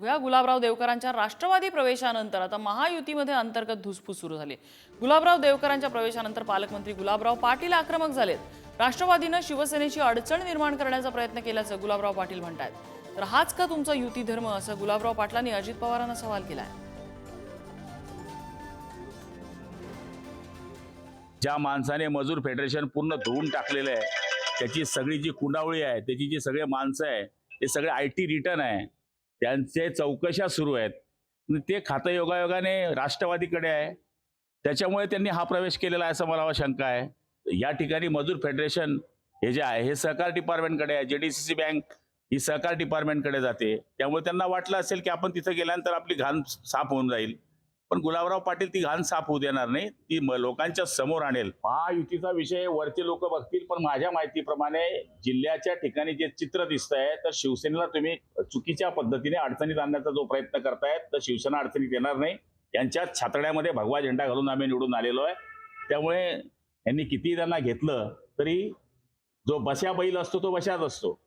बघूया. गुलाबराव देवकरांच्या राष्ट्रवादी प्रवेशानंतर आता महायुतीमध्ये अंतर्गत धुसफूस सुरू झाली. गुलाबराव देवकरांच्या प्रवेशानंतर पालकमंत्री गुलाबराव पाटील आक्रमक झालेत. राष्ट्रवादीनं शिवसेनेची अडचण निर्माण करण्याचा प्रयत्न केल्याचं गुलाबराव पाटील म्हणतायत. तर हाच का तुमचा युती धर्म असं गुलाबराव पाटलांनी अजित पवारांना सवाल केलाय? ज्या माणसाने मजूर फेडरेशन पूर्ण धुवून टाकलेलं आहे त्याची सगळी जी कुंडावळी आहे त्याची जी सगळे माणसं आहे ते सगळे आय टी रिटर्न आहे. त्यांचे चौकशा सुरू आहेत. ते खातं योगायोगाने राष्ट्रवादीकडे आहे. त्याच्यामुळे त्यांनी हा प्रवेश केलेला आहे असं मला शंका आहे. या ठिकाणी मजूर फेडरेशन हे जे आहे हे सहकार डिपार्टमेंटकडे आहे. J D C C bank ही सहकार डिपार्टमेंटकडे जाते. त्यामुळे त्यांना वाटलं असेल की आपण तिथं गेल्यानंतर आपली घाण साफ होऊन जाईल. पण गुलाबराव पाटील ती घाण साफ होऊ देणार नाही. ती लोकांच्या समोर आणेल. महायुतीचा विषय वरचे लोक बघतील पण माझ्या माहितीप्रमाणे जिल्ह्याच्या ठिकाणी जे चित्र दिसत आहे तर शिवसेनेला तुम्ही चुकीच्या पद्धतीने अडचणीत आणण्याचा जो प्रयत्न करतायत तर शिवसेना अडचणीत येणार नाही. यांच्या छातड्यामध्ये भगवा झेंडा घालून आम्ही निवडून आलेलो आहे. त्यामुळे यांनी कितीही त्यांना घेतलं तरी जो बशा बैल असतो तो बशाच असतो.